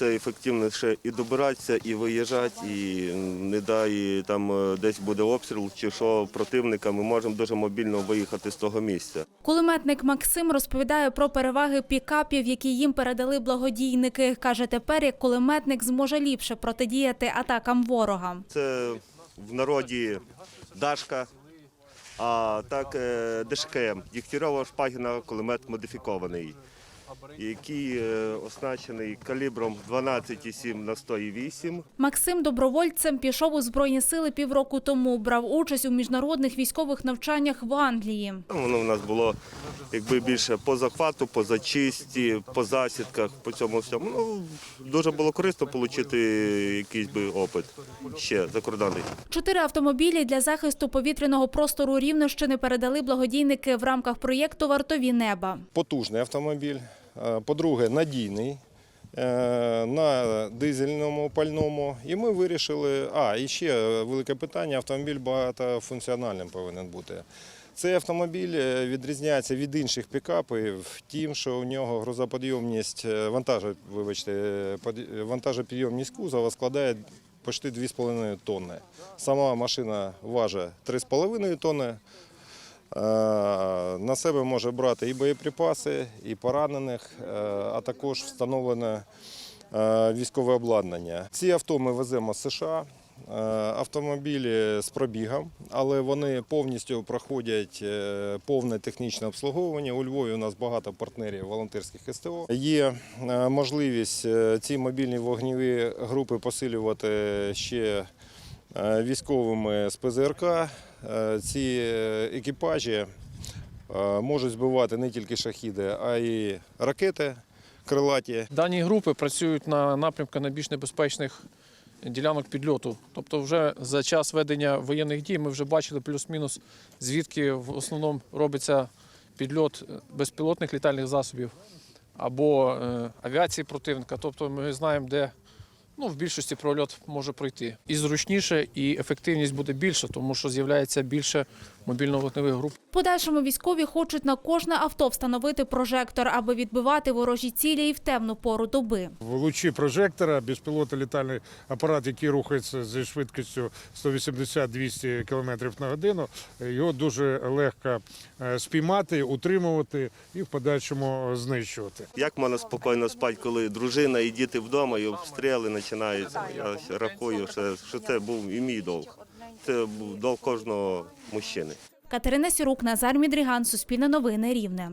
Це ефективніше і добиратися, і виїжджати, і не дай там е, десь буде обстріл чи що противника. Ми можемо дуже мобільно виїхати з того місця. Кулеметник Максим розповідає про переваги пікапів, які їм передали благодійники. Каже, тепер як кулеметник зможе ліпше протидіяти атакам ворога. Це в народі Дашка, а так е, ДШКМ, Дігтярова Шпагіна кулемет модифікований, який е, оснащений калібром 12,7 на 108. Максим добровольцем пішов у збройні сили півроку тому. Брав участь у міжнародних військових навчаннях в Англії. Воно в нас було якби більше по захвату, по зачисті, по засідках, по цьому всьому. Ну, дуже було корисно отримати якийсь би опит ще закордонний. Чотири автомобілі для захисту повітряного простору Рівненщини передали благодійники в рамках проєкту Вартові неба. потужний автомобіль. Е, По-друге, надійний е, на дизельному пальному. І ми вирішили, а і ще велике питання, автомобіль багатофункціональним повинен бути. Цей автомобіль е, відрізняється від інших пікапів тим, що у нього грузоподйомність, вибачте, вантажопідйомність кузова складає почти 2,5 тонни. Сама машина важить 3,5 тонни. Е, На себе може брати і боєприпаси, і поранених, е, а також встановлене е, військове обладнання. Ці авто ми веземо з США. Автомобілі з пробігом, але вони повністю проходять повне технічне обслуговування. У Львові у нас багато партнерів волонтерських СТО. Є можливість ці мобільні вогневі групи посилювати ще військовими з ПЗРК. Е, Ці е, екіпажі е, можуть збивати не тільки шахіди, а й ракети крилаті. Дані групи працюють на напрямку найбільш небезпечних ділянок підльоту. Тобто, вже за час ведення воєнних дій ми вже бачили плюс-мінус, звідки в основному робиться підльот безпілотних літальних засобів або е, авіації противника. Тобто ми знаємо, де ну, в більшості прольот може пройти. І зручніше, і ефективність буде більша, тому що з'являється більше мобільно-вогневих груп. Подальшому військові хочуть на кожне авто встановити прожектор, аби відбивати ворожі цілі і в темну пору доби. В лучі прожектора безпілотний літальний апарат, який рухається зі швидкістю 180-200 км на годину, його дуже легко е, спіймати, утримувати і в подальшому знищувати. Як можна спокійно спати, коли дружина і діти вдома, і обстріли починаються. Я рахую, що, що це був і мій долг. Це був долг кожного мужчини. Катерина Сірук, Назар Мідріган, Суспільне новини, Рівне.